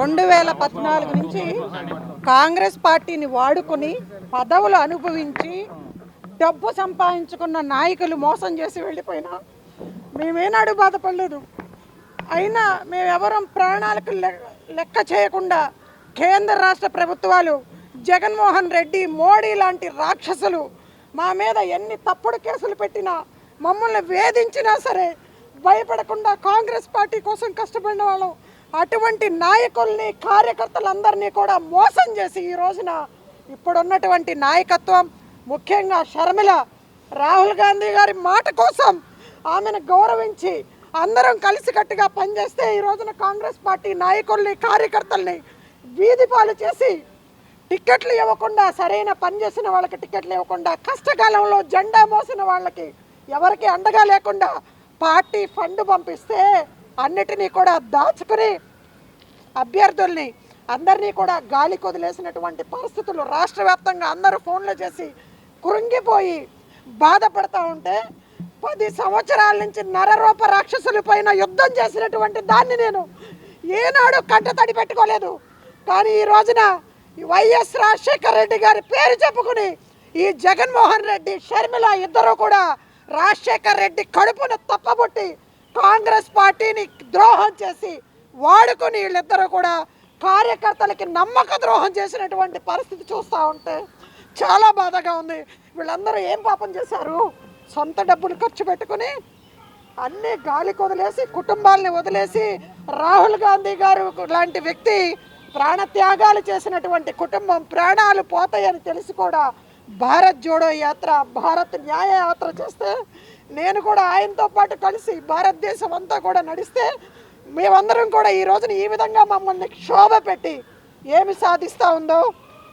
రెండు వేల పద్నాలుగు నుంచి కాంగ్రెస్ పార్టీని వాడుకొని పదవులు అనుభవించి డబ్బు సంపాదించుకున్న నాయకులు మోసం చేసి వెళ్ళిపోయినా మేమేనాడు బాధపడలేదు. అయినా మేమెవరం ప్రాణాలకు లె- లెక్క చేయకుండా కేంద్ర రాష్ట్ర ప్రభుత్వాలు జగన్మోహన్ రెడ్డి మోడీ లాంటి రాక్షసులు మా మీద ఎన్ని తప్పుడు కేసులు పెట్టినా మమ్మల్ని వేధించినా సరే భయపడకుండా కాంగ్రెస్ పార్టీ కోసం కష్టపడిన వాళ్ళం. అటువంటి నాయకుల్ని కార్యకర్తలందరినీ కూడా మోసం చేసి ఈ రోజున ఇప్పుడున్నటువంటి నాయకత్వం ముఖ్యంగా షర్మిల రాహుల్ గాంధీ గారి మాట కోసం ఆమెను గౌరవించి అందరం కలిసికట్టుగా పనిచేస్తే ఈ రోజున కాంగ్రెస్ పార్టీ నాయకుల్ని కార్యకర్తల్ని వీధి పాలు చేసి టిక్కెట్లు ఇవ్వకుండా సరైన పని చేసిన వాళ్ళకి టిక్కెట్లు ఇవ్వకుండా కష్టకాలంలో జెండా మోసిన వాళ్ళకి ఎవరికి అండగా లేకుండా పార్టీ ఫండ్ పంపిస్తే అన్నిటినీ కూడా దాచుకుని అభ్యర్థుల్ని అందరినీ కూడా గాలి కొదిలేసినటువంటి పరిస్థితులు రాష్ట్ర వ్యాప్తంగా అందరూ ఫోన్లు చేసి కురుంగిపోయి బాధపడతా ఉంటే పది సంవత్సరాల నుంచి నరరూప రాక్షసుల పైన యుద్ధం చేసినటువంటి దాన్ని నేను ఏనాడు కంట తడి పెట్టుకోలేదు. కానీ ఈ రోజున ఈ వైఎస్ రాజశేఖర రెడ్డి గారి పేరు చెప్పుకుని ఈ జగన్మోహన్ రెడ్డి షర్మిల ఇద్దరు కూడా రాజశేఖర్ రెడ్డి కడుపును తప్పబొట్టి కాంగ్రెస్ పార్టీని ద్రోహం చేసి వాడుకొని వీళ్ళిద్దరూ కూడా కార్యకర్తలకి నమ్మక ద్రోహం చేసినటువంటి పరిస్థితి చూస్తూ ఉంటే చాలా బాధగా ఉంది. వీళ్ళందరూ ఏం పాపం చేశారు? సొంత డబ్బులు ఖర్చు పెట్టుకుని అన్ని గాలికి వదిలేసి కుటుంబాలని వదిలేసి రాహుల్ గాంధీ గారు లాంటి వ్యక్తి ప్రాణత్యాగాలు చేసినటువంటి కుటుంబం ప్రాణాలు పోతాయని తెలిసి కూడా భారత్ జోడో యాత్ర భారత్ న్యాయ యాత్ర చేస్తే నేను కూడా ఆయనతో పాటు కలిసి భారతదేశం అంతా కూడా నడిస్తే మేమందరం కూడా ఈ రోజున ఈ విధంగా మమ్మల్ని క్షోభ పెట్టి ఏమి సాధిస్తూ ఉందో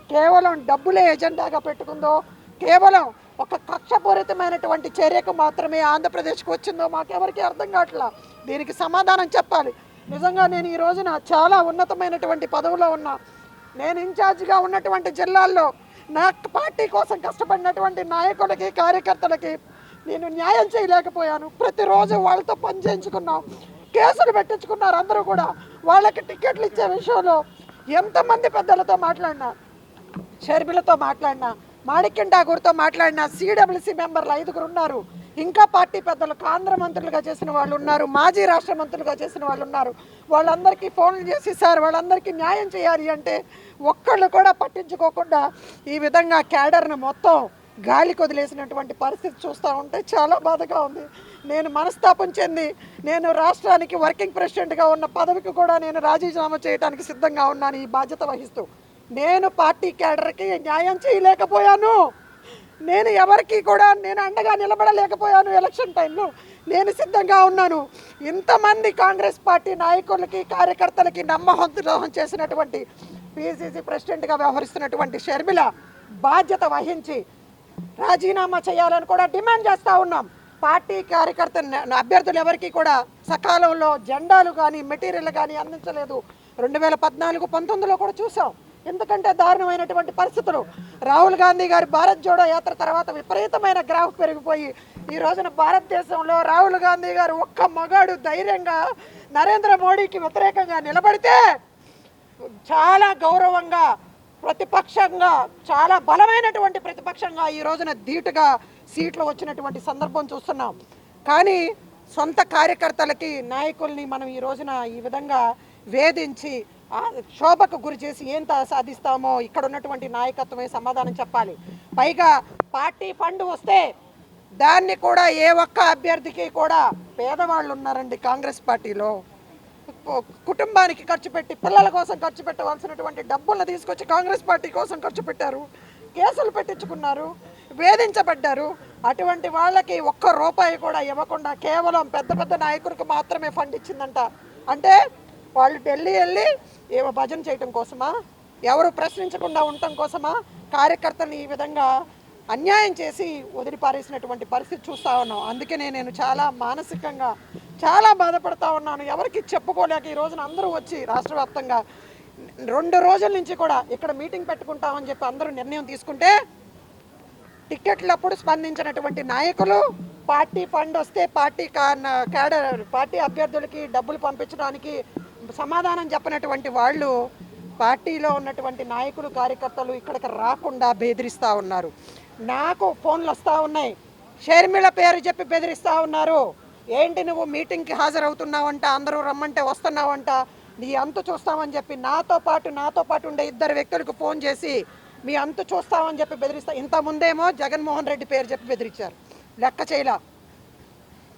కేవలం డబ్బులే ఎజెండాగా పెట్టుకుందో కేవలం ఒక కక్షపూరితమైనటువంటి చర్యకు మాత్రమే ఆంధ్రప్రదేశ్కి వచ్చిందో మాకెవరికి అర్థం కావట్లా? దీనికి సమాధానం చెప్పాలి. నిజంగా నేను ఈ రోజున చాలా ఉన్నతమైనటువంటి పదవిలో ఉన్నా. నేను ఇన్ఛార్జిగా ఉన్నటువంటి జిల్లాల్లో నా పార్టీ కోసం కష్టపడినటువంటి నాయకులకి కార్యకర్తలకి నేను న్యాయం చేయలేకపోయాను. ప్రతిరోజు వాళ్ళతో పని చేయించుకున్నాం. కేసులు పెట్టించుకున్నారు అందరూ కూడా. వాళ్ళకి టికెట్లు ఇచ్చే విషయంలో ఎంతమంది పెద్దలతో మాట్లాడినా షర్మిలతో మాట్లాడినా మాణిక్యం ఠాగూర్తో మాట్లాడినా సిడబ్ల్యూసి మెంబర్లు ఐదుగురు ఉన్నారు. ఇంకా పార్టీ పెద్దలు ఆంధ్ర మంత్రులుగా చేసిన వాళ్ళు ఉన్నారు మాజీ రాష్ట్ర మంత్రులుగా చేసిన వాళ్ళు ఉన్నారు. వాళ్ళందరికీ ఫోన్లు చేసి సార్ వాళ్ళందరికీ న్యాయం చేయాలి అంటే ఒక్కళ్ళు కూడా పట్టించుకోకుండా ఈ విధంగా క్యాడర్ను మొత్తం గాలి కొదిలేసినటువంటి పరిస్థితి చూస్తూ ఉంటే చాలా బాధగా ఉంది. నేను మనస్తాపం చెంది నేను రాష్ట్రానికి వర్కింగ్ ప్రెసిడెంట్గా ఉన్న పదవికి కూడా నేను రాజీనామా చేయడానికి సిద్ధంగా ఉన్నాను ఈ బాధ్యత వహిస్తూ. నేను పార్టీ క్యాడర్కి న్యాయం చేయలేకపోయాను. నేను ఎవరికి కూడా నేను అండగా నిలబడలేకపోయాను ఎలక్షన్ టైంలో. నేను సిద్ధంగా ఉన్నాను. ఇంతమంది కాంగ్రెస్ పార్టీ నాయకులకి కార్యకర్తలకి నమ్మహం ద్రోహం చేసినటువంటి పిసిసి ప్రెసిడెంట్గా వ్యవహరిస్తున్నటువంటి షర్మిల బాధ్యత వహించి రాజీనామా చేయాలని కూడా డిమాండ్ చేస్తూ ఉన్నాం. పార్టీ కార్యకర్త అభ్యర్థులు ఎవరికి కూడా సకాలంలో జెండాలు కానీ మెటీరియల్ కానీ అందించలేదు. రెండు వేల పద్నాలుగు పంతొమ్మిదిలో కూడా చూసాం. ఎందుకంటే దారుణమైనటువంటి పరిస్థితులు. రాహుల్ గాంధీ గారి భారత్ జోడో యాత్ర తర్వాత విపరీతమైన గ్రాఫ్ పెరిగిపోయి ఈ రోజున భారతదేశంలో రాహుల్ గాంధీ గారు ఒక్క మగాడు ధైర్యంగా నరేంద్ర మోడీకి వ్యతిరేకంగా నిలబడితే చాలా గౌరవంగా ప్రతిపక్షంగా చాలా బలమైనటువంటి ప్రతిపక్షంగా ఈ రోజున ధీటుగా సీట్లు వచ్చినటువంటి సందర్భం చూస్తున్నాం. కానీ సొంత కార్యకర్తలకి నాయకుల్ని మనం ఈ రోజున ఈ విధంగా వేధించి శోభకు గురి చేసి ఏం సాధిస్తామో ఇక్కడ ఉన్నటువంటి నాయకత్వమే సమాధానం చెప్పాలి. పైగా పార్టీ ఫండ్ వస్తే దాన్ని కూడా ఏ ఒక్క అభ్యర్థికి కూడా పేదవాళ్ళు ఉన్నారండి కాంగ్రెస్ పార్టీలో. కుటుంబానికి ఖర్చు పెట్టి పిల్లల కోసం ఖర్చు పెట్టవలసినటువంటి డబ్బులను తీసుకొచ్చి కాంగ్రెస్ పార్టీ కోసం ఖర్చు పెట్టారు. కేసులు పెట్టించుకున్నారు వేధించబడ్డారు. అటువంటి వాళ్ళకి ఒక్క రూపాయి కూడా ఇవ్వకుండా కేవలం పెద్ద పెద్ద నాయకులకు మాత్రమే ఫండ్ ఇచ్చిందంట. అంటే వాళ్ళు ఢిల్లీ వెళ్ళి ఏమో భజన చేయటం కోసమా? ఎవరు ప్రశ్నించకుండా ఉండటం కోసమా? కార్యకర్తల్ని ఈ విధంగా అన్యాయం చేసి వదిలిపారేసినటువంటి పరిస్థితి చూస్తూ ఉన్నాం. అందుకనే నేను చాలా మానసికంగా చాలా బాధపడతా ఉన్నాను. ఎవరికి చెప్పుకోలేక ఈ రోజున అందరూ వచ్చి రాష్ట్ర వ్యాప్తంగా రెండు రోజుల నుంచి కూడా ఇక్కడ మీటింగ్ పెట్టుకుంటామని చెప్పి అందరూ నిర్ణయం తీసుకుంటే టిక్కెట్లప్పుడు స్పందించినటువంటి నాయకులు పార్టీ ఫండ్ వస్తే పార్టీ కా- క్యాడర్ పార్టీ అభ్యర్థులకి డబ్బులు పంపించడానికి సమాధానం చెప్పనటువంటి వాళ్ళు పార్టీలో ఉన్నటువంటి నాయకులు కార్యకర్తలు ఇక్కడికి రాకుండా బెదిరిస్తూ ఉన్నారు. నాకు ఫోన్లు వస్తూ ఉన్నాయి. షర్మిల పేరు చెప్పి బెదిరిస్తూ ఉన్నారు. ఏంటి నువ్వు మీటింగ్కి హాజరవుతున్నావంట అందరూ రమ్మంటే వస్తున్నావంట నీ అంతు చూస్తామని చెప్పి నాతో పాటు నాతో పాటు ఉండే ఇద్దరు వ్యక్తులకు ఫోన్ చేసి మీ అంతు చూస్తామని చెప్పి బెదిరిస్తా. ఇంత ముందేమో జగన్మోహన్ రెడ్డి పేరు చెప్పి బెదిరించారు. లెక్క చేయలా.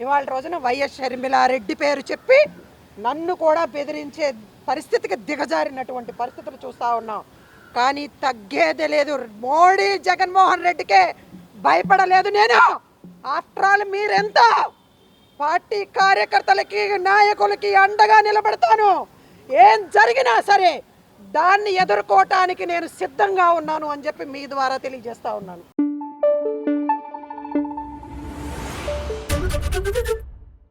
ఇవాళ రోజున వైఎస్ షర్మిలారెడ్డి పేరు చెప్పి నన్ను కూడా బెదిరించే పరిస్థితికి దిగజారినటువంటి పరిస్థితులు చూస్తూ ఉన్నాం. కానీ తగ్గేది లేదు. మోడీ జగన్మోహన్ రెడ్డికే భయపడలేదు నేను. ఆఫ్టర్ ఆల్ మీరెంత? పార్టీ కార్యకర్తలకి నాయకులకి అండగా నిలబడతాను. ఏం జరిగినా సరే దాన్ని ఎదుర్కోవటానికి నేను సిద్ధంగా ఉన్నాను అని చెప్పి మీ ద్వారా తెలియజేస్తా ఉన్నాను.